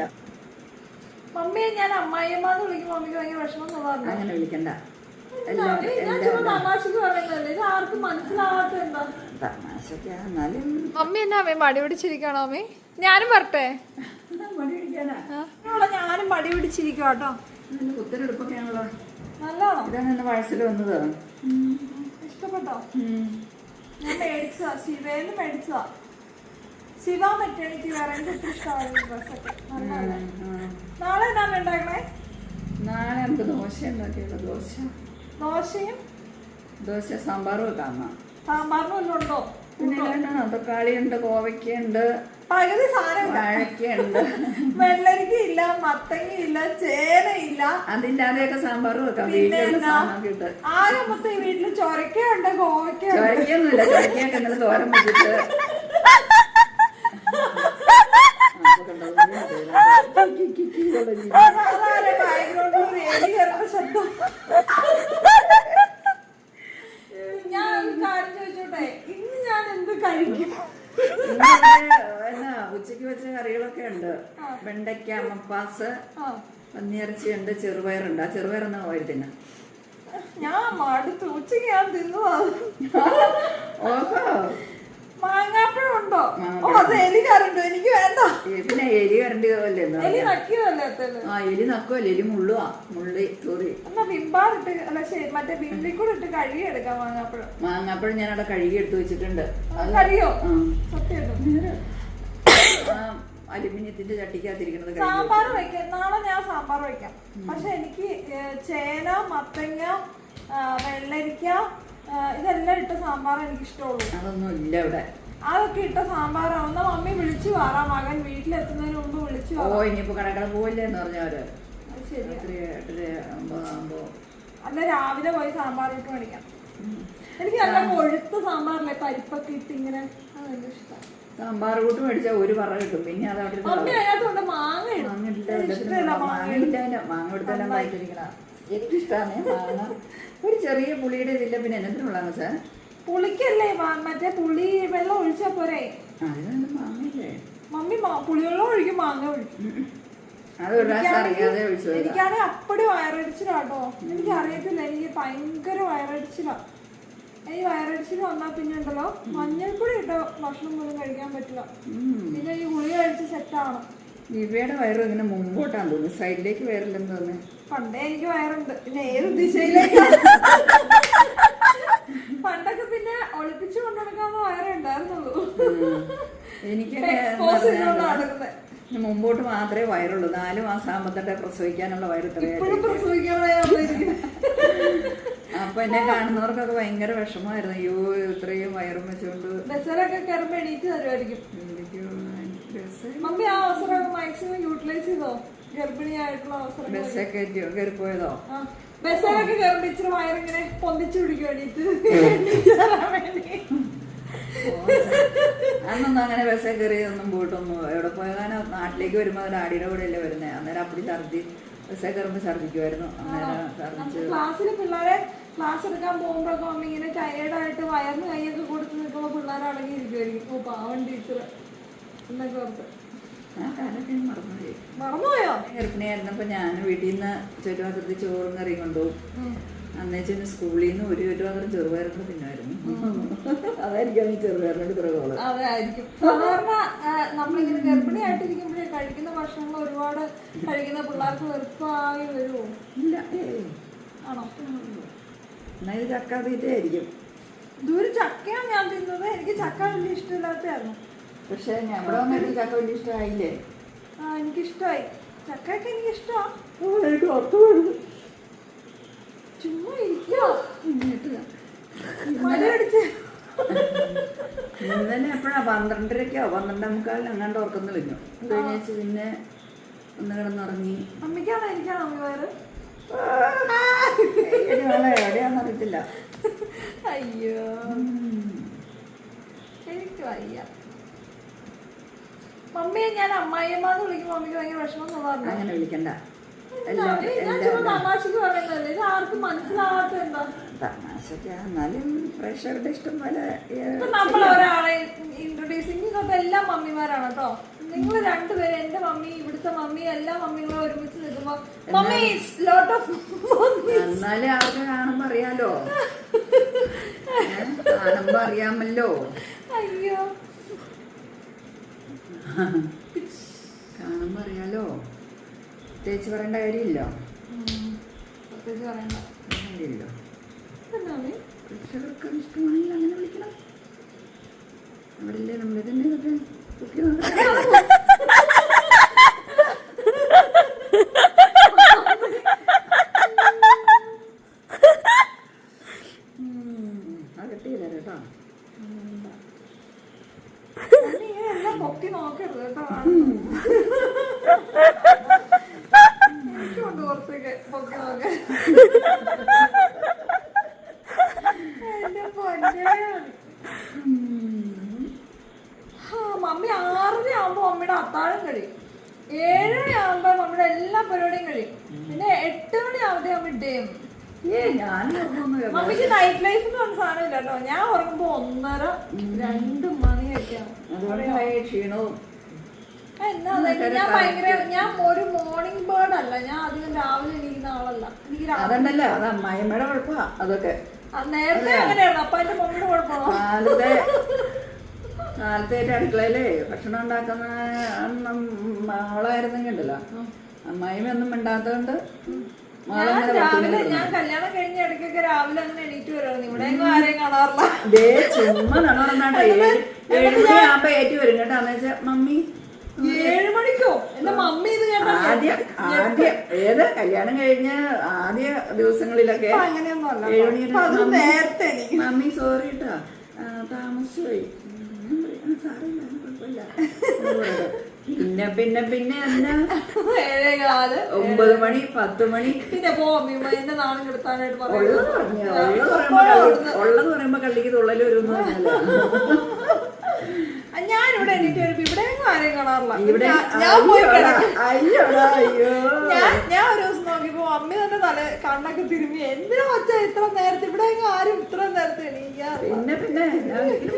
വിളിക്കണ്ട. മമ്മിയെ ഞാൻ അമ്മായിയമ്മ എന്ന് വിളിക്കുമ്പോൾ മമ്മിക്ക് ഭയങ്കര വിഷമം പറഞ്ഞു അങ്ങനെ വിളിക്കണ്ട. മമ്മി എന്നാ അമ്മേ മടി പിടിച്ചിരിക്കണോ അമ്മേ ഞാനും വരട്ടെ. ഞാനും മടി പിടിച്ചിരിക്കും കേട്ടോ. ഇതാണ് എന്റെ വയസ്സിൽ വന്നത്. ഇഷ്ടപ്പെട്ടോ? ഞാൻ മേടിച്ചതാ. ശിവേന്ന് മേടിച്ചതാ. ശിവ മെറ്റേണിറ്റി വേറെ എനിക്ക് ഒത്തിരി ഇഷ്ടമായിരുന്നു ഡ്രസ്സൊക്കെ? നാളെ എന്താണ് ഉണ്ടാക്കണേ? നാളെ നമുക്ക് ദോശ ഉണ്ടാക്കിയുള്ള ദോശ. ദോശയും ദോശ സാമ്പാറും വെക്കാം എന്നാ. സാമ്പാറിനും വല്ലതും ഉണ്ടോ? പിന്നെ ഉണ്ട്? തക്കാളിയുണ്ട് കോവയ്ക്കുണ്ട് പകുതി സാധനം വെള്ളരിക്ക ഇല്ല മത്തങ്ങ ഇല്ല ചേന ഇല്ല. അതെയൊക്കെ സാമ്പാറും വെക്കാം. ആകെ മൊത്തം ഈ വീട്ടിൽ ചൊരക്കയുണ്ട് കോവയ്ക്കുണ്ട് ചോരക്കൊന്നുമില്ല ചോരക്കൊക്കെ ഇന്നലെ തോരൻ വെച്ചിട്ട്. ഞാൻ ഒരു കാര്യം ചോദിച്ചോട്ടെ ഇന്ന് ഞാൻ എന്ത് കഴിക്കും എന്നാ ഉച്ചയ്ക്ക് വെച്ച കറികളൊക്കെ ഉണ്ട് വെണ്ടയ്ക്ക മപ്പാസ് പന്നിയിറച്ചി പന്നിയിറച്ചിയുണ്ട് ചെറുപയറുണ്ട്. ആ ചെറുപയറൊന്നും പോയി തിന്ന. ഞാൻ മടുത്തു. ഉച്ചയ്ക്ക് ഞാൻ തിന്നു ഓഹോ. മാങ്ങാപ്പഴം ഉണ്ടോ? ഓ. അത് എലി കയറുണ്ടോ എനിക്ക് വേണ്ട പിന്നെ എലി വരണ്ടല്ലേ എലി നക്കിയതല്ലേ ആ എലി നക്കുവല്ലേ എലി മുള്ളുവാ? മുള്ളി തൂറി എന്നാ ബിംബാറിട്ട് അല്ല ശരി മറ്റേ ബിംബി കൂടെ ഇട്ട് കഴുകി എടുക്കാം മാങ്ങാപ്പഴം. മാങ്ങാപ്പഴം ഞാൻ അവിടെ കഴുകി എടുത്തു വെച്ചിട്ടുണ്ട്. അലുമിനിയത്തിന്റെ ചട്ടിക്കകത്തിരിക്കുന്നത് സാമ്പാർ വെക്കാം. നാളെ ഞാൻ സാമ്പാർ വെക്കാം. പക്ഷെ എനിക്ക് ചേന മത്തങ്ങ വെള്ളരിക്ക ഇതെല്ലാം ഇട്ട സാമ്പാർ എനിക്ക് ഇഷ്ടമുള്ളൂ അതൊന്നും ഇല്ല ഇവിടെ. അതൊക്കെ ഇട്ട സാമ്പാറാവുന്ന മമ്മി വിളിച്ചു വാറാ. മകൻ വീട്ടിലെത്തുന്നതിന് മുമ്പ് വിളിച്ചു ഓ ഇനിയിപ്പോ കടകൾ പോയില്ലെന്ന് പറഞ്ഞവര് അല്ല രാവിലെ പോയി സാമ്പാർ ഇട്ട് മേടിക്കാം. എനിക്ക് നല്ല കൊഴുത്ത സാമ്പാറില്ലേ പരിപ്പൊക്കെ ഇട്ട് ഇങ്ങനെ? സാമ്പാർ കൂട്ട് മേടിച്ചാൽ ഒരു പറ കിട്ടും. പിന്നെ അതവിടെ അവിടെ മാങ്ങ മാങ്ങ എടുത്തെല്ലാം വായിച്ചിരിക്കണ എനിക്കിഷ്ടമാണ് മാങ്ങ ഒരു ചെറിയ പുളിയുടെ ഇതില്ല പിന്നെ എന്നത്തിനുള്ള സാർ? പുളിക്കല്ലേ മറ്റേ പുളി വെള്ളം ഒഴിച്ചാ പോരെ? അതിനൊന്നും മാങ്ങയില്ലേ മമ്മി പുളിവെള്ളം ഒഴിക്കും മാങ്ങ ഒഴിക്കും. എനിക്കാണെങ്കിൽ അപ്പടി വയറടിച്ചിലാട്ടോ എനിക്ക് അറിയത്തില്ല എനിക്ക് ഭയങ്കര വയറടിച്ചിലാ. ഈ വയറടിച്ചിൽ വന്നാ പിന്നെ ഉണ്ടല്ലോ മഞ്ഞൾപ്പൊടി ഇട്ട ഭക്ഷണം പോലും കഴിക്കാൻ പറ്റില്ല. പിന്നെ ഈ ഗുളിക കഴിച്ച് സെറ്റാണ് ദിവ്യയുടെ വയറും ഇങ്ങനെ മുമ്പോട്ടാണ് തോന്നുന്നു സൈഡിലേക്ക് വയറില്ലെന്ന് തോന്നുന്നു. പണ്ടേ എനിക്ക് വയറുണ്ട്. പിന്നെ ഏത് ദിശയിലേക്ക്? പണ്ടൊക്കെ ഒളിപ്പിച്ചു കൊണ്ടുനടക്കാവുന്ന വയറേ ഉണ്ടായിരുന്നുള്ളൂ. എനിക്ക് മുമ്പോട്ട് മാത്രമേ വയറുള്ളൂ. നാല് മാസം ആകുമ്പോഴത്തെ പ്രസവിക്കാനുള്ള വയറ് പ്രസവിക്കാതെ അപ്പൊ എന്നെ കാണുന്നവർക്കൊക്കെ ഭയങ്കര വിഷമമായിരുന്നു. അയ്യോ ഇത്രയും വയറും വെച്ചുകൊണ്ട് ബസ്സിലൊക്കെ കയറുമ്പോ എണീറ്റ് തരുമായിരിക്കും മമ്മി ആ അവസരം മാക്സിമം യൂട്ടിലൈസ് ചെയ്തോ? ഗർഭിണിയായിട്ടുള്ള അവസരം ബസ്സൊക്കെ കയറുമ്പോ ഇച്ചിരി വയറിങ്ങനെ പൊന്തിച്ചു പിടിക്കും അന്നൊന്നും അങ്ങനെ ബസ്സേ കയറിയൊന്നും പോയിട്ടൊന്നും എവിടെ പോയാൽ നാട്ടിലേക്ക് വരുമ്പോൾ ഒരു ആടിയുടെ കൂടെ അല്ലേ വരുന്നത് അന്നേരം അപ്പടി ഛർദി ബസ്സേ കയറുമ്പോൾ ഛർദിക്കുമായിരുന്നു അന്നേരം ഛർദിച്ച് ക്ലാസ്സിൽ പിള്ളേരെ ക്ലാസ് എടുക്കാൻ പോകുമ്പോഴൊക്കെ അമ്മ ഇങ്ങനെ ടയേർഡായിട്ട് വയറിന് കൈയൊക്കെ കൊടുത്ത് നിൽക്കുമ്പോൾ പിള്ളേർ അടങ്ങിയിരിക്കുമായിരിക്കും ഓ ടീച്ചർ എന്നൊക്കെ ഓർത്ത്. മറന്നുപോയി. ഗർഭിണിയായിരുന്നപ്പോൾ ഞാൻ വീട്ടിൽ നിന്ന് ചുറ്റുപാത്രത്തിൽ ചോറും കറിയും കൊണ്ടുപോകും അന്നേച്ചു സ്കൂളിൽ നിന്ന് ഒരു ചുറ്റുപാത്രം ചെറുപയറും തിന്നായിരുന്നു അതായിരിക്കും ചെറുപയറിനോട് ഇത്ര കോൾ. അതെ ആയിരിക്കും. സാധാരണ നമ്മളിങ്ങനെ ഗർഭിണിയായിട്ടിരിക്കുമ്പോഴേ കഴിക്കുന്ന ഭക്ഷണങ്ങൾ ഒരുപാട് കഴിക്കുന്ന പിള്ളേർക്ക് വെറുപ്പായി വരുമോ ഇല്ല ആണോ? എന്നാ ഇത് ചക്ക തീറ്റയായിരിക്കും. ഇതൊരു ചക്കയാണ് ഞാൻ തിന്നത് എനിക്ക് ചക്ക വലിയ ഇഷ്ടമില്ലാത്തതായിരുന്നു. പക്ഷേ ഇവിടെ വന്നിട്ട് ചക്ക വലിയ ഇഷ്ടമായില്ലേ? ആ എനിക്കിഷ്ടമായി ചക്കയൊക്കെ എനിക്ക് ഇഷ്ടമാണ് ഓ, എനിക്ക് ഉറക്കം വരുന്നു. ചുമ്മാ ഇരിക്കോ ഇന്നലെ എപ്പോഴാ? പന്ത്രണ്ടരക്കോ. പന്ത്രണ്ടേ മുക്കാലിന് അങ്ങാണ്ട് ഓർക്കുന്നു കഴിഞ്ഞു. അത് പിന്നെ ഒന്ന് കിടന്നുറങ്ങി. അമ്മയ്ക്കാണോ? എനിക്കാണോ അമ്മ വേറെ അറിയത്തില്ല. അയ്യോ. എനിക്ക് വയ്യ. മമ്മിയെ ഞാൻ അമ്മായിയമ്മ എന്ന് വിളിക്കുമ്പോൾ മമ്മിക്ക് ഭയങ്കര വിഷമം തോന്നാറുണ്ട് അങ്ങനെ വിളിക്കണ്ട. ഞാൻ ചുമ്മാ തമാശക്ക് പറയുന്നതല്ലേ? ഇത് ആർക്കും മനസ്സിലാവാത്ത എന്താ? തമാശക്കാ എന്നാലും പ്രേക്ഷകരുടെ ഇഷ്ടം പോലെ നമ്മൾ ഒരാളെ ഇൻട്രൊഡ്യൂസിങ് എല്ലാം മമ്മിമാരാണ് കേട്ടോ. നിങ്ങൾ രണ്ടുപേരും എന്റെ മമ്മി ഇവിടുത്തെ മമ്മി എല്ലാ മമ്മികളും ഒരുമിച്ച് നിൽക്കുമ്പോ മമ്മി ലോട്ട് ഓഫ് എന്നാലും അവർക്ക് കാണുമ്പോ അറിയാലോ? കാണുമ്പോ അറിയാമല്ലോ. അയ്യോ. കാണുമ്പോ അറിയാലോ. തേച്ച് പറയേണ്ട കാര്യമില്ലോ. പ്രത്യേകിച്ച് പറയണ്ട. കാര്യമില്ലോ. ഇഷ്ടമാണെങ്കിൽ അങ്ങനെ വിളിക്കണം. ഇതൊക്കെ കിട്ടിയില്ല കേട്ടോ പൊക്കി നോക്കരുത് കേട്ടോ. എനിക്കുണ്ട് കുറച്ചൊക്കെ പൊക്കി നോക്കാൻ. എന്റെ പൊന്നേ. ആ, മമ്മി ആറര ആവുമ്പോ മമ്മിയുടെ അത്താഴം കഴിയും. ഏഴര ആവുമ്പോ എല്ലാ പരിപാടിയും കഴിയും. പിന്നെ എട്ട് മണി ആവുമ്പോ മമ്മി ഡേം മമ്മിക്ക് നൈറ്റ് ലൈഫ് എന്ന് പറഞ്ഞ സാധനം കേട്ടോ. ഞാൻ ഉറങ്ങുമ്പോ ഒന്നര രണ്ട് അതുകൊണ്ട് ക്ഷീണവും ഞാൻ ഭയങ്കര ഞാൻ ഒരു മോർണിംഗ് ബേർഡ് അല്ല. ഞാൻ അധികം രാവിലെ എണീക്കുന്ന ആളല്ല. അതണ്ടല്ലോ അത് അമ്മായിമ്മയുടെ കുഴപ്പമാ അതൊക്കെ. നേരത്തെ അങ്ങനെയായിരുന്നു അപ്പൊ എന്റെ മമ്മിയുടെ കുഴപ്പമാണോ കാലത്തെ കാലത്തേറ്റ് അടുക്കളയിലേ ഭക്ഷണം ഉണ്ടാക്കുന്ന അമ്മായിമ്മ ഒന്നും മിണ്ടാത്തതുകൊണ്ട് ഞാൻ രാവിലെ ഞാൻ കല്യാണം കഴിഞ്ഞ ഇടയ്ക്കൊക്കെ രാവിലെ എണീറ്റ് ഇവിടെ ആരെയും കാണാറില്ല. ദേ ചുമ്മാ നടന്നാണ്ട ഏറ്റു വരും കേട്ടോ. വെച്ചാ മമ്മി ഏഴ് മണിക്കോ? എന്റെ മമ്മി ഇത് കേട്ടോ ആദ്യം ആദ്യം ഏത് കല്യാണം കഴിഞ്ഞ ആദ്യ ദിവസങ്ങളിലൊക്കെ അങ്ങനെയൊന്നും അല്ല. നേരത്തെ. മമ്മി സോറി കേട്ടോ താമസിച്ചുപോയി. ഞാൻ പറയും, "ആ, കുഴപ്പമില്ല. പിന്നെ പിന്നെ പിന്നെ ഒമ്പത് മണി പത്ത് മണി. പിന്നെ പോ മമ്മി നാണം കെടുത്താനായിട്ട് ഉള്ളത് പറയുമ്പോ കള്ളിക്ക് തുള്ളൽ വരും ഞാനിവിടെ ഇവിടെ ആരെയും കാണാറില്ല. ഇവിടെ ഞാൻ- ഞാൻ പോയി ഞാൻ ഞാൻ ഒരു ദിവസം നോക്കിയപ്പോ അമ്മ തന്നെ തല കണ്ണൊക്കെ തിരുമ്മി എന്തിനാ വച്ച ഇത്ര നേരത്തെ? ഇവിടെ ആരും ഇത്ര നേരത്തെ എണീക്കാറില്ല. പിന്നെ പിന്നെ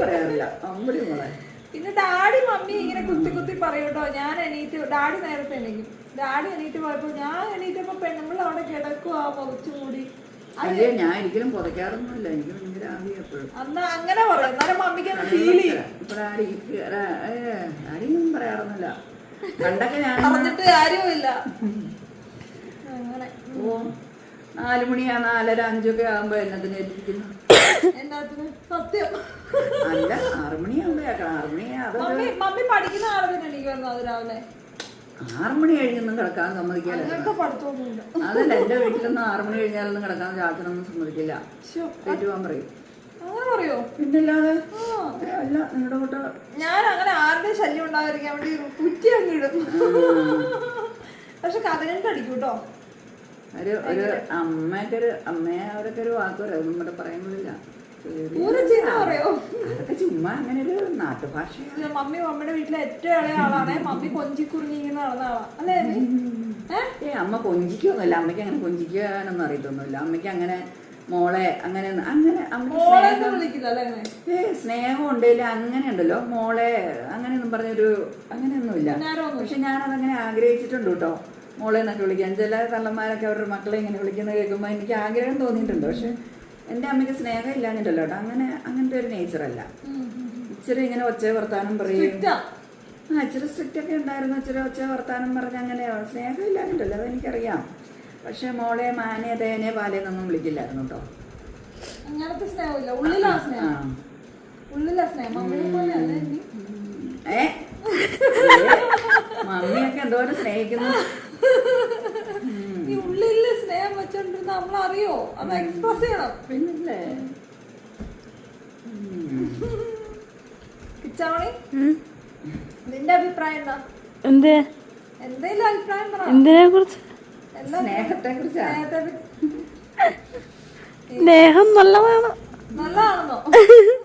പറയാറില്ല. അമ്പടി മോളെ പിന്നെ ഡാഡി മമ്മി ഇങ്ങനെ കുത്തി കുത്തി പറയൂട്ടോ ഞാൻ എണീറ്റ് ഡാഡി നേരത്തെ എണീക്കും. ഡാഡി എണീറ്റ് പോയപ്പോ ഞാൻ എണീറ്റപ്പോ പെണ്ണുമ്പോൾ അവിടെ കിടക്കുക പുറച്ചു കൂടി അയ്യോ ഞാൻ ഒരിക്കലും പുതയ്ക്കാറൊന്നുമില്ല. എനിക്ക് ഭയങ്കര ആദ്യം എപ്പോഴും. അന്ന് അങ്ങനെ പറയും. എന്നാലും മമ്മിക്ക് ഫീൽ ചെയ്യും. ഡാഡിയൊന്നും പറയാറൊന്നുമില്ല. പണ്ടൊക്കെ ഞാൻ പറഞ്ഞിട്ട് കാര്യമില്ല അങ്ങനെ. ഓ നാല് നാലര അഞ്ചൊക്കെ ആകുമ്പോ എന്നതിന് ഏൽപ്പിക്കുന്നു. സത്യം. അല്ല ആറ് മണിയാകുമ്പോഴാക്കാം ആറ് മണി അതൊക്കെ മമ്മി പഠിക്കുന്ന രാവിലെ? കഴിഞ്ഞൊന്നും കിടക്കാൻ സമ്മതിക്കില്ല. അതല്ല എന്റെ വീട്ടിലൊന്നും ആറുമണി കഴിഞ്ഞാലൊന്നും കിടക്കാൻ ചാച്ചനൊന്നും സമ്മതിക്കില്ല. പറയും. പറയോ? പിന്നല്ലാതെ അല്ല നിങ്ങളുടെ കൂട്ട ഞാൻ അങ്ങനെ ആരുടെയും ശല്യം ഉണ്ടാകാതിരിക്കാൻ വേണ്ടി കുറ്റി അങ്ങിടും പക്ഷെ കഥ കേട്ടോ ഒരു ഒരു അമ്മയ്ക്കൊരു അമ്മയെ അവരൊക്കെ ഒരു വാക്ക് പറയും. അതൊന്നും ഇവിടെ പറയുന്നില്ല ചുമ്മാ അങ്ങനെ ഒരു നാട്ടുഭാഷ മമ്മി മമ്മിയുടെ വീട്ടിലെ ഏറ്റവും ഇളയ ആളാണ്. മമ്മി കൊഞ്ചി കുറിഞ്ഞിരിക്കുന്ന ആളാണ് അല്ലേ ഏ? അമ്മ കൊഞ്ചിക്കൊന്നുമില്ല അമ്മയ്ക്ക് അങ്ങനെ കൊഞ്ചിക്കാനൊന്നും അറിയത്തൊന്നുമില്ല. അമ്മയ്ക്ക് അങ്ങനെ മോളെ അങ്ങനെ അങ്ങനെ ഏ സ്നേഹം ഉണ്ടെങ്കിൽ അങ്ങനെ ഉണ്ടല്ലോ. മോളെ അങ്ങനെയൊന്നും പറഞ്ഞൊരു അങ്ങനെയൊന്നുമില്ല. പക്ഷെ ഞാനതങ്ങനെ ആഗ്രഹിച്ചിട്ടുണ്ട് കേട്ടോ. മോളെ എന്നൊക്കെ വിളിക്കാൻ ചില തള്ളന്മാരൊക്കെ അവരുടെ മക്കളെ ഇങ്ങനെ വിളിക്കുന്നത് കേൾക്കുമ്പോൾ എനിക്ക് ആഗ്രഹം തോന്നിയിട്ടുണ്ട്. പക്ഷെ എന്റെ അമ്മയ്ക്ക് സ്നേഹം ഇല്ലാഞ്ഞിട്ടല്ലോ കേട്ടോ. അങ്ങനെ അങ്ങനത്തെ ഒരു നേച്ചറല്ല ഇച്ചിരി ഇങ്ങനെ ഒച്ച വർത്താനം പറയും. ആ? ഇച്ചിരി സ്ട്രിക്റ്റ് ഒക്കെ ഉണ്ടായിരുന്നു. ഇച്ചിരി ഒച്ച വർത്താനം പറഞ്ഞ് അങ്ങനെ സ്നേഹം ഇല്ലാഞ്ഞിട്ടല്ലോ അതെനിക്കറിയാം പക്ഷെ മോളെ മാനെ തേനെ പാലേന്നൊന്നും വിളിക്കില്ലായിരുന്നു കേട്ടോ. അങ്ങനത്തെ സ്നേഹമില്ല. ഉള്ളിലാ സ്നേഹം. ഉള്ളിലാ സ്നേഹം. മമ്മിയെ? ഏ? മമ്മിയൊക്കെ എന്തോരം സ്നേഹിക്കുന്നു. ഈ ഉള്ളിൽ സ്നേഹം വെച്ചോണ്ടിരുന്ന നമ്മളറിയോ? അത് എക്സ്പ്രസ് ചെയ്യണം. പിന്നല്ലേ? കിച്ചാമണി നിന്റെ അഭിപ്രായം എന്താ? എന്ത്? എന്തെങ്കിലും അഭിപ്രായം പറ. എന്തിനെ കുറിച്ച് സ്നേഹത്തെ കുറിച്ച് സ്നേഹത്തെ സ്നേഹം നല്ലതാണ്. നല്ലതാണെന്നോ?